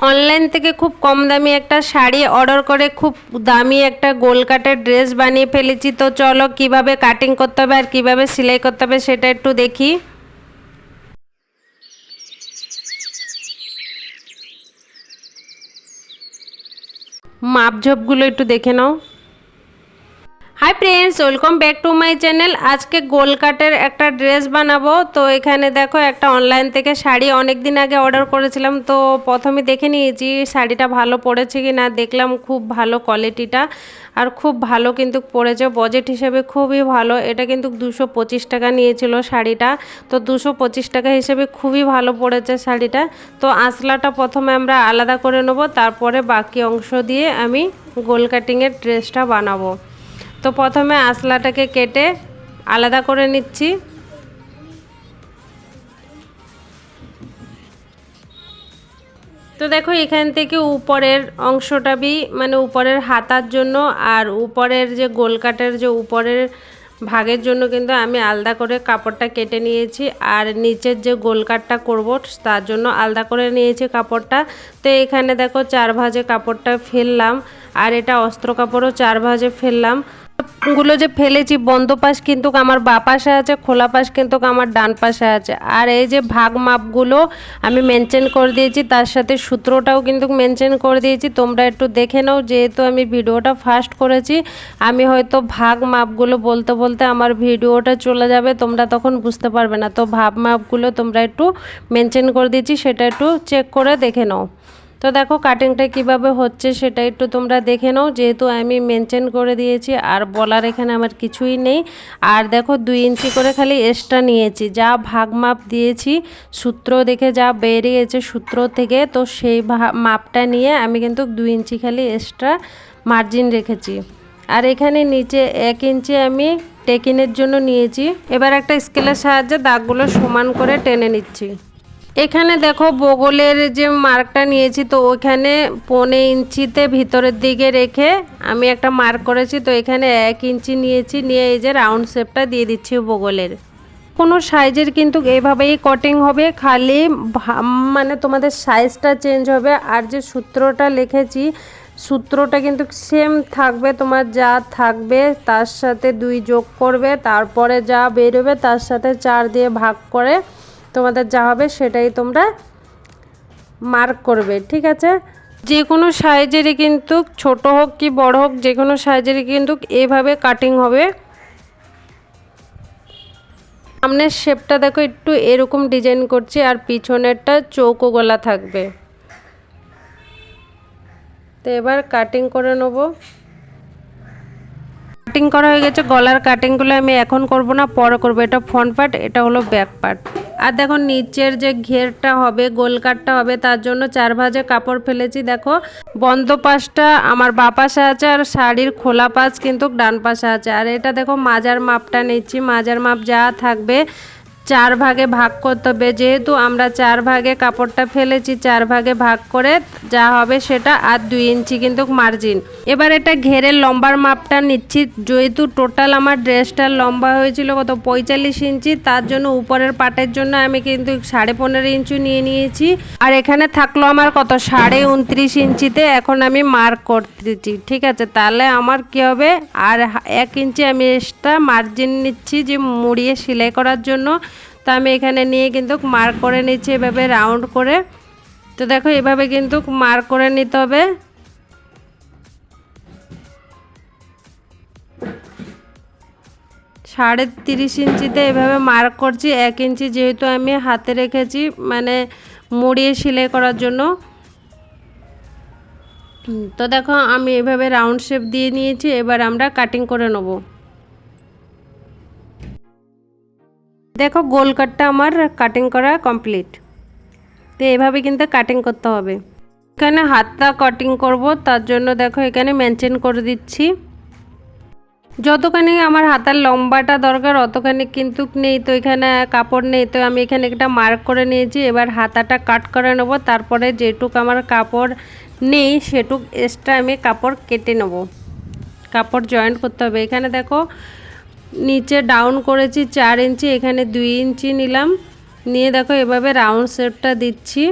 Online থেকে খুব কম দামি একটা শাড়ি অর্ডার করে, খুব দামি একটা গোল কাটের ড্রেস বানিয়ে ফেলেছি। তো চলো কীভাবে কাটিং করতে হবে আর কীভাবে সেলাই করতে হবে সেটা একটু দেখি। মাপঝোপগুলো একটু দেখে নাও। Hi friends welcome back to my channel আজকে গোল কাটের একটা ড্রেস বানাবো। তো এখানে দেখো একটা অনলাইন থেকে শাড়ি অনেক দিন আগে অর্ডার করেছিলাম। তো প্রথমে দেখে নিয়েছি শাড়িটা ভালো পড়েছে কি না দেখলাম খুব ভালো কোয়ালিটিটা আর খুব ভালো কিন্তু পড়েছে। বাজেট হিসেবে খুবই ভালো। এটা কিন্তু দুশো পঁচিশ টাকা নিয়েছিল শাড়িটা। তো দুশো পঁচিশ টাকা হিসেবে খুবই ভালো পড়েছে শাড়িটা। তো আঁচলাটা প্রথমে আমরা আলাদা করে নেব। তারপরে বাকি অংশ দিয়ে আমি গোল কাটিংয়ের ড্রেসটা বানাবো। তো প্রথমে আঁচলাটাকে কেটে আলাদা করে নিচ্ছি। তো দেখো, এখান থেকে উপরের অংশটা বি মানে উপরের হাতার জন্য আর উপরের যে গোলকাটের যে উপরের ভাগের জন্য কিন্তু আমি আলাদা করে কাপড়টা কেটে নিয়েছি আর নিচের যে গোলকাটটা করব তার জন্য আলাদা করে নিয়েছি কাপড়টা। তো এখানে দেখো, চার ভাজে কাপড়টা ফেললাম আর এটা অস্ত্র কাপড়ও চার ভাজে ফেললাম। গুলো যে ফেলেছি, বন্ধ পাশ কিন্তু আমার বা পাশে আছে, খোলা পাশ কিন্তু আমার ডান পাশে আছে। আর এই যে ভাগ মাপগুলো আমি মেনশন করে দিয়েছি, তার সাথে সূত্রটাও কিন্তু মেনশন করে দিয়েছি। তোমরা একটু দেখে নাও, যেহেতু আমি ভিডিওটা ফার্স্ট করেছি, আমি হয়তো ভাগ মাপগুলো বলতে বলতে আমার ভিডিওটা চলে যাবে, তোমরা তখন বুঝতে পারবে না। তো ভাব মাপগুলো তোমরা একটু মেনশন করে দিয়েছি, সেটা একটু চেক করে দেখে নাও। তো দেখো কাটিংটা কীভাবে হচ্ছে সেটা একটু তোমরা দেখে নাও। যেহেতু আমি মেনশন করে দিয়েছি, আর বলার এখানে আমার কিছুই নেই। আর দেখো দুই ইঞ্চি করে খালি এক্সট্রা নিয়েছি। যা ভাগ মাপ দিয়েছি, সূত্র দেখে যা বেরিয়েছে সূত্র থেকে, তো সেই মাপটা নিয়ে আমি কিন্তু দুই ইঞ্চি খালি এক্সট্রা মার্জিন রেখেছি। আর এখানে নিচে এক ইঞ্চি আমি টেকিনের জন্য নিয়েছি। এবার একটা স্কেলের সাহায্যে দাগগুলো সমান করে টেনে নিচ্ছি। এখানে দেখো বগলের যে মার্কটা নিয়েছি, তো ওইখানে পনে ইঞ্চিতে ভিতরের দিকে রেখে আমি একটা মার্ক করেছি, তো এখানে এক ইঞ্চি নিয়েছি, নিয়ে এই যে রাউন্ড শেপটা দিয়ে দিচ্ছি বগলের। কোনো সাইজের কিন্তু এভাবেই কটিং হবে, খালি মানে তোমাদের সাইজটা চেঞ্জ হবে, আর যে সূত্রটা লিখেছি, সূত্রটা কিন্তু সেম থাকবে, তোমার যা থাকবে তার সাথে দুই যোগ করবে, তারপরে যা বেরোবে তার সাথে চার দিয়ে ভাগ করে তোমাদের যা হবে সেটাই তোমরা মার্ক করবে, ঠিক আছে? যে কোনো সাইজেরই কিন্তু ছোট হোক কি বড় হোক যে কোনো সাইজেরই কিন্তু এভাবে কাটিং হবে। সামনের শেপটা দেখো, একটু এরকম ডিজাইন করছি আর পিছনেরটা চৌকো গলা থাকবে। তো এবার কাটিং করে নেব। কাটিং করা হয়ে গেছে। গলার কাটিংগুলো আমি এখন করব না, পরে করব। এটা ফ্রন্ট পার্ট এটা হলো ব্যাক পার্ট আর দেখো নিচের যে ঘেরটা হবে গোল কাটটা হবে, তার জন্য চার ভাজে কাপড় ফেলেছি। দেখো বন্ধ পাশটা আমার বা পাশে আছে আর শাড়ির খোলা পাশ কিন্তু ডান পাশে আছে। আর এটা দেখো মাজার মাপটা নিচ্ছি। মাজার মাপ যা থাকবে চার ভাগে ভাগ করতে হবে। যেহেতু আমরা চার ভাগে কাপড়টা ফেলেছি, চার ভাগে ভাগ করে যা হবে সেটা আর দুই ইঞ্চি কিন্তু মার্জিন এবার এটা ঘেরের লম্বার মাপটা নিচ্ছি। যেহেতু টোটাল আমার ড্রেসটার লম্বা হয়েছিল কত পঁয়তাল্লিশ ইঞ্চি, তার জন্য উপরের পাটের জন্য আমি কিন্তু সাড়ে পনেরো ইঞ্চি নিয়ে নিয়েছি। আর এখানে থাকল আমার কত? সাড়ে উনত্রিশ ইঞ্চিতে এখন আমি মার্ক করতেছি। ঠিক আছে, তাহলে আমার কি হবে? আর এক ইঞ্চি আমি এক্সট্রা মার্জিন নিচ্ছি যে মুড়িয়ে সেলাই করার জন্য। তো আমি এখানে নিয়ে কিন্তু মার্ক করে নিচ্ছি এভাবে রাউন্ড করে। তো দেখো এভাবে কিন্তু মার্ক করে নিতে হবে। সাড়ে তিরিশ ইঞ্চিতে এভাবে মার্ক করছি, এক ইঞ্চি যেহেতু আমি হাতে রেখেছি মানে মুড়িয়ে সেলাই করার জন্য। তো দেখো আমি এভাবে রাউন্ড শেপ দিয়ে নিয়েছি, এবার আমরা কাটিং করে নেব। দেখো, গোল কাটটা আমার কাটিং করা কমপ্লিট তো এভাবে কিন্তু কাটিং করতে হবে। এখানে হাতটা কাটিং করব, তার জন্য দেখো এখানে মেনশন করে দিচ্ছি। যতখানি আমার হাতার লম্বাটা দরকার, অতখানি কিন্তু নেই তো এখানে, কাপড় নেই তো আমি এখানে একটা মার্ক করে নিয়েছি। এবার হাতাটা কাট করে নেব, তারপরে যেটুক আমার কাপড় নেই, সেটুক এক্সট্রা আমি কাপড় কেটে নেব। কাপড় জয়েন্ট করতে হবে। এখানে দেখো নিচে ডাউন করেছি চার ইঞ্চি, এখানে দুই ইঞ্চি নিলাম। নিয়ে দেখো এভাবে রাউন্ড শেপটা দিচ্ছি।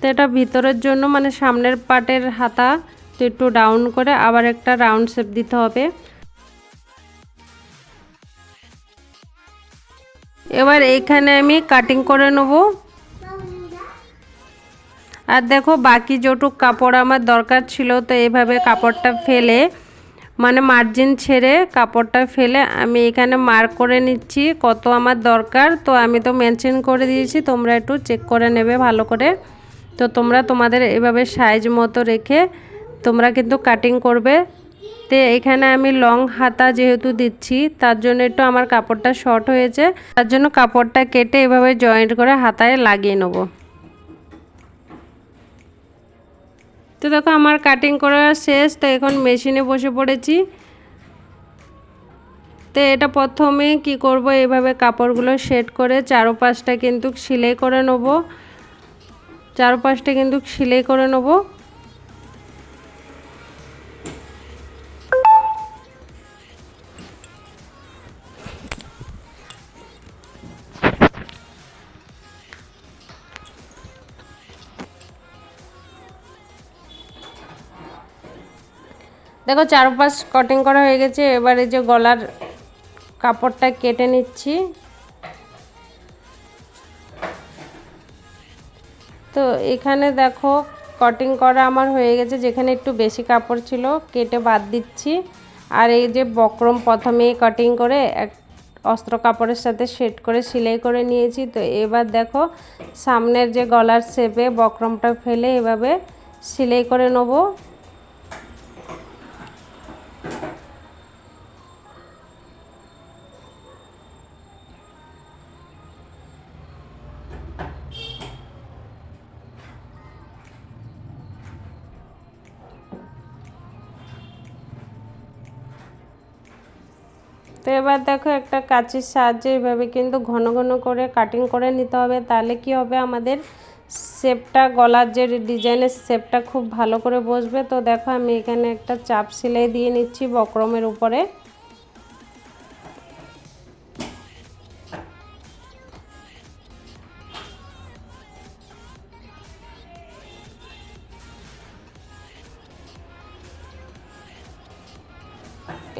তো এটা ভিতরের জন্য মানে সামনের পাটের হাতা, তো একটু ডাউন করে আবার একটা রাউন্ড শেপ দিতে হবে। এবার এইখানে আমি কাটিং করে নেব। আর দেখো, বাকি যেটুক কাপড় আমার দরকার ছিল, তো এভাবে কাপড়টা ফেলে মানে মার্জিন ছেড়ে কাপড়টা ফেলে আমি এখানে মার্ক করে নিচ্ছি, কত আমার দরকার, তো আমি তো মেনশন করে দিয়েছি, তোমরা একটু চেক করে নেবে ভালো করে। তো তোমরা তোমাদের এভাবে সাইজ মতো রেখে তোমরা কিন্তু কাটিং করবে। তো এখানে আমি লং হাতা যেহেতু দিচ্ছি, তার জন্য একটু আমার কাপড়টা শর্ট হয়েছে, তার জন্য কাপড়টা কেটে এভাবে জয়েন্ট করে হাতায় লাগিয়ে নেব। তো দেখো আমার কাটিং করা শেষ, তো এখন মেশিনে বসে পড়েছি। তো এটা প্রথমে কি করব এভাবে কাপড়গুলো সেট করে চারোপাশটা কিন্তু সেলাই করে নেব। চারোপাশটা কিন্তু সেলাই করে নেব। দেখো চারপাশ কাটিং করা হয়ে গেছে, এবারে যে গলার কাপড়টা কেটে নিচ্ছি। তো এখানে দেখো কাটিং করা আমার হয়ে গেছে, যেখানে একটু বেশি কাপড় ছিল, কেটে বাদ দিচ্ছি। আর এই যে বক্রম প্রথমে কাটিং করে এক অস্ত্র কাপড়ের সাথে সেট করে সেলাই করে নিয়েছি। তো এবার দেখো সামনের যে গলার শেপে বক্রমটা ফেলে এভাবে সেলাই করে নেব। তো এবার দেখো একটা কাঁচির সাহায্যে এভাবে কিন্তু ঘন ঘন করে কাটিং করে নিতে হবে। তাহলে কি হবে? আমাদের শেপটা গলার যে ডিজাইনের শেপটা খুব ভালো করে বসবে। তো দেখো আমি এখানে একটা চাপ সেলাই দিয়ে নিচ্ছি বক্রমের উপরে।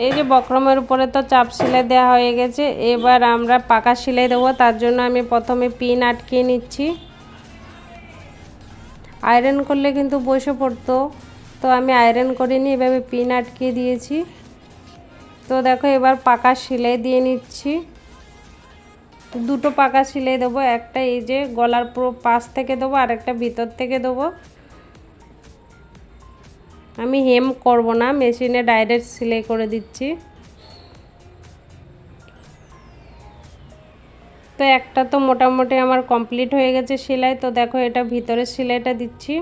এই যে বক্রমের উপরে তো চাপ সেলাই দেওয়া হয়ে গেছে, এবার আমরা পাকা সেলাই দেবো, তার জন্য আমি প্রথমে পিন আটকিয়ে নিচ্ছি। আয়রন করলে কিন্তু বসে পড়তো, তো আমি আয়রন করিনি, এভাবে পিন আটকিয়ে দিয়েছি। তো দেখো, এবার পাকা সেলাই দিয়ে নিচ্ছি। দুটো পাকা সেলাই দেবো, একটা এই যে গলার পুরো পাশ থেকে দেবো আর একটা ভিতর থেকে দেবো। আমি হেম করব না মেশিনে ডাইরেক্ট সেলাই করে দিচ্ছি। তো একটা তো মোটামুটি আমার কমপ্লিট হয়ে গেছে সেলাই, তো দেখো এটা ভিতরে সেলাইটা দিচ্ছি।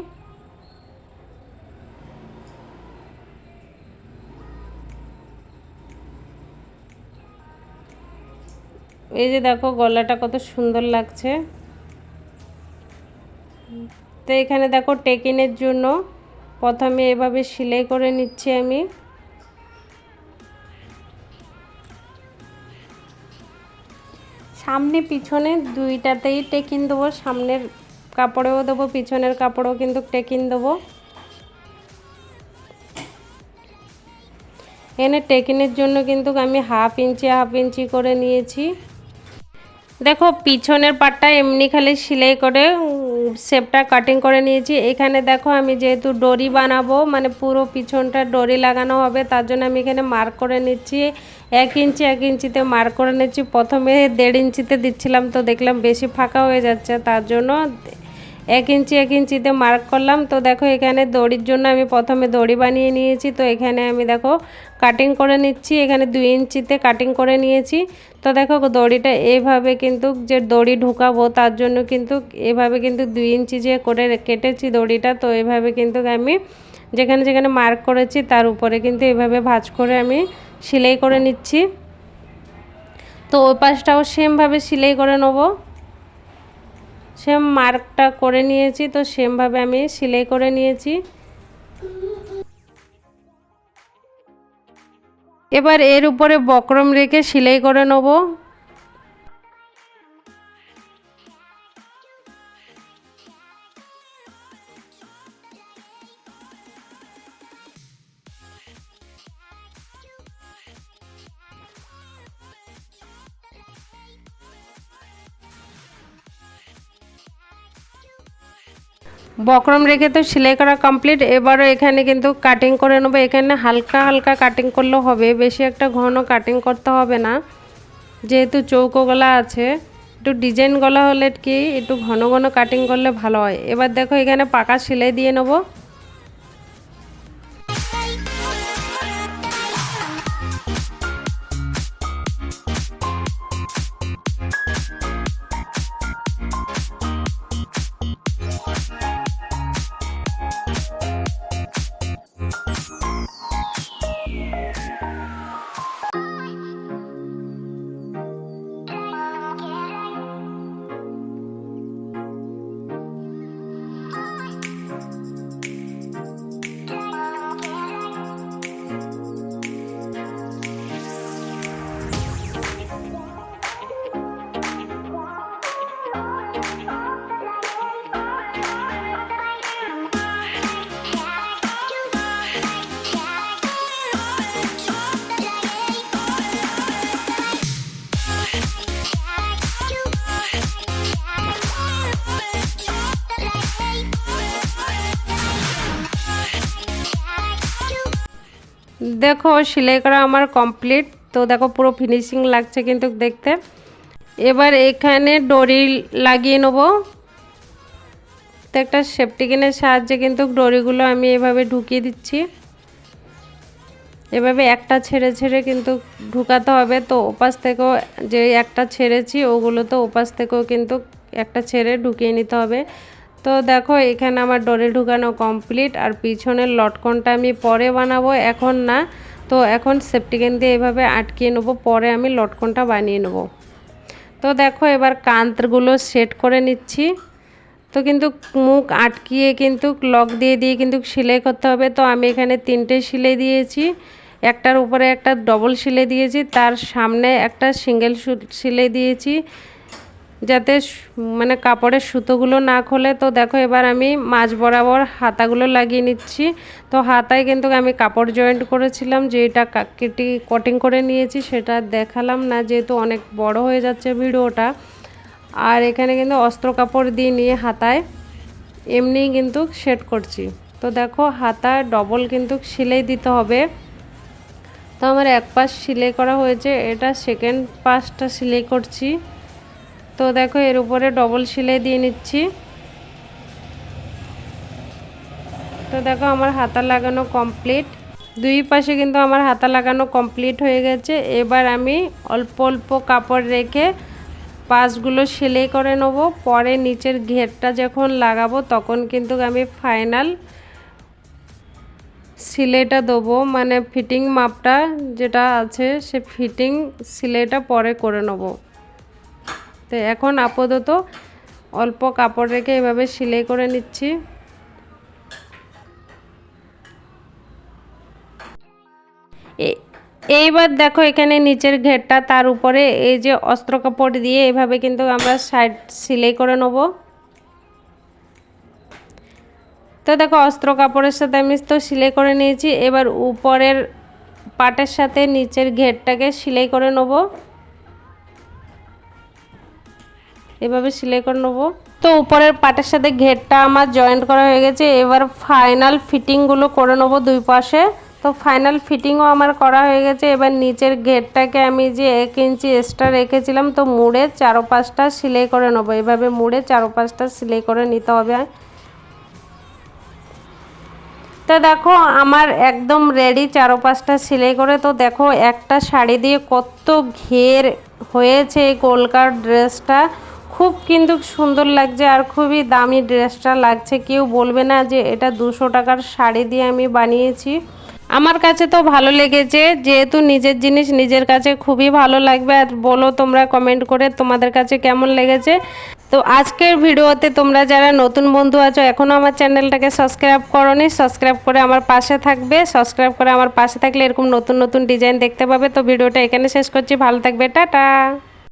এই যে দেখো গলাটা কত সুন্দর লাগছে। তো এখানে দেখো টেকিনের জন্য প্রথমে এভাবে সেলাই করে নিচ্ছি আমি। সামনে পিছনে দুইটাতেই টেকিন দেবো, সামনের কাপড়েও দেবো, পিছনের কাপড়েও কিন্তু টেকিন দেবো। এখানে টেকিনের জন্য কিন্তু আমি হাফ ইঞ্চি হাফ ইঞ্চি করে নিয়েছি। দেখো, পিছনের পাটটা এমনি খালি সেলাই করে শেপটা কাটিং করে নিয়েছি। এখানে দেখো আমি যেহেতু ডরি বানাবো মানে পুরো পিছনটা ডরি লাগানো হবে, তার জন্য আমি এখানে মার্ক করে নিচ্ছি। এক ইঞ্চি, এক ইঞ্চিতে মার্ক করে নিচ্ছি। প্রথমে দেড় ইঞ্চিতে দিচ্ছিলাম তো দেখলাম বেশি ফাঁকা হয়ে যাচ্ছে, তার জন্য এক ইঞ্চি, এক ইঞ্চিতে মার্ক করলাম। তো দেখো এখানে দড়ির জন্য আমি প্রথমে দড়ি বানিয়ে নিয়েছি। তো এখানে আমি দেখো কাটিং করে নিচ্ছি। এখানে দুই ইঞ্চিতে কাটিং করে নিয়েছি। তো দেখো দড়িটা এইভাবে কিন্তু যে দড়ি ঢুকাবো, তার জন্য কিন্তু এভাবে কিন্তু দুই ইঞ্চি যে করে কেটেছি দড়িটা, তো এভাবে কিন্তু আমি যেখানে যেখানে মার্ক করেছি, তার উপরে কিন্তু এভাবে ভাজ করে আমি সেলাই করে নিচ্ছি। তো ওই পাশটাও সেমভাবে সেলাই করে নেব। সেম মার্কটা করে নিয়েছি, তো সেমভাবে আমি সেলাই করে নিয়েছি। এবার এর উপরে বক্রম রেখে সেলাই করে নেব। বক্রম রেখে তো সেলাই করা কমপ্লিট এবারও এখানে কিন্তু কাটিং করে নেব। এখানে হালকা হালকা কাটিং করলে হবে। বেশি একটা ঘন কাটিং করতে হবে না। যেহেতু চৌকো গলা আছে, একটু ডিজাইন গলা হলে কি একটু ঘন ঘন কাটিং করলে ভালো হয়। এবার দেখো এখানে পাকা সেলাই দিয়ে নেব। দেখো সেলাই করা আমার কমপ্লিট তো দেখো পুরো ফিনিশিং লাগছে কিন্তু দেখতে। এবার এখানে ডরি লাগিয়ে নেব। তো একটা সেফটিকিনের সাহায্যে কিন্তু ডরিগুলো আমি এভাবে ঢুকিয়ে দিচ্ছি। এভাবে একটা ছেড়ে ছেড়ে কিন্তু ঢুকাতে হবে। তো ওপাশ থেকেও যে একটা ছেড়েছি ওগুলো তো ওপাশ থেকেও কিন্তু একটা ছেড়ে ঢুকিয়ে নিতে হবে। তো দেখো, এখানে আমার ডরে ঢুকানো কমপ্লিট আর পিছনের লটকনটা আমি পরে বানাবো, এখন না। তো এখন সেফটিকেন দিয়ে এভাবে আটকিয়ে নেব, পরে আমি লটকনটা বানিয়ে নেব। তো দেখো, এবার কান্তগুলো সেট করে নিচ্ছি। তো কিন্তু মুখ আটকিয়ে কিন্তু লক দিয়ে দিয়ে কিন্তু সেলাই করতে হবে। তো আমি এখানে তিনটে সেলাই দিয়েছি। একটার উপরে একটা ডবল সেলাই দিয়েছি। তার সামনে একটা সিঙ্গেল সেলাই দিয়েছি। যাতে মানে কাপড়ের সুতোগুলো না খোলে। তো দেখো, এবার আমি মাঝ বরাবর হাতাগুলো লাগিয়ে নিচ্ছি। তো হাতায় কিন্তু আমি কাপড় জয়েন্ট করেছিলাম যেটা কেটি কটিং করে নিয়েছি, সেটা দেখালাম না, যেহেতু অনেক বড় হয়ে যাচ্ছে ভিডিওটা। আর এখানে কিন্তু অস্ত্র কাপড় দিয়ে নিয়ে হাতায় এমনি কিন্তু সেট করছি। তো দেখো, হাতা ডবল কিন্তু সেলাই দিতে হবে। তো আমার এক পাশ সেলাই করা হয়েছে, এটা সেকেন্ড পাশটা সেলাই করছি। তো দেখো এর উপরে ডবল সেলাই দিয়ে নিচ্ছি। তো দেখো আমার হাতা লাগানো কমপ্লিট দুই পাশে কিন্তু আমার হাতা লাগানো কমপ্লিট হয়ে গেছে। এবার আমি অল্প অল্প কাপড় রেখে পাশগুলো সেলাই করে নেব। পরে নিচের ঘেরটা যখন লাগাবো তখন কিন্তু আমি ফাইনাল সিলেটা দেবো। মানে ফিটিং মাপটা যেটা আছে সে ফিটিং সিলেটা পরে করে নেব। তো এখন আপাতত অল্প কাপড় রেখে এভাবে সেলাই করে নিচ্ছি। এইবার দেখো এখানে নিচের ঘেরটা তার উপরে এই যে অস্ত্র কাপড় দিয়ে এভাবে কিন্তু আমরা সাইড সেলাই করে নেব। তো দেখো অস্ত্র কাপড়ের সাথে আমি তো সেলাই করে নিয়েছি। এবার উপরের পাটের সাথে নিচের ঘেরটাকে সেলাই করে নেব। এভাবে সেলাই করে নেব। তো উপরের পাটের সাথে ঘেরটা আমার জয়েন্ট করা হয়ে গেছে। এবার ফাইনাল ফিটিংগুলো করে নেব দুই পাশে। তো ফাইনাল ফিটিংও আমার করা হয়ে গেছে। এবার নিচের ঘেরটাকে আমি যে এক ইঞ্চি এক্সট্রা রেখেছিলাম, তো মুড়ে চারো পাঁচটা সেলাই করে নেব। এভাবে মুড়ে চারো পাঁচটা সেলাই করে নিতে হবে। তো দেখো, আমার একদম রেডি চারো পাঁচটা সেলাই করে। তো দেখো, একটা শাড়ি দিয়ে কত ঘের হয়েছে এই কলকার ড্রেসটা খুব কিন্তু সুন্দর লাগছে আর খুবই দামি ড্রেসটা লাগছে। কেউ বলবে না যে এটা দুশো টাকার শাড়ি দিয়ে আমি বানিয়েছি। আমার কাছে তো ভালো লেগেছে, যেহেতু নিজের জিনিস নিজের কাছে খুবই ভালো লাগবে। আর বলো তোমরা কমেন্ট করে তোমাদের কাছে কেমন লেগেছে। তো আজকের ভিডিওতে তোমরা যারা নতুন বন্ধু আছো এখনও আমার চ্যানেলটাকে সাবস্ক্রাইব করনি সাবস্ক্রাইব করে আমার পাশে থাকবে। সাবস্ক্রাইব করে আমার পাশে থাকলে এরকম নতুন নতুন ডিজাইন দেখতে পাবে। তো ভিডিওটা এখানে শেষ করছি। ভালো থাকবে। টাটা!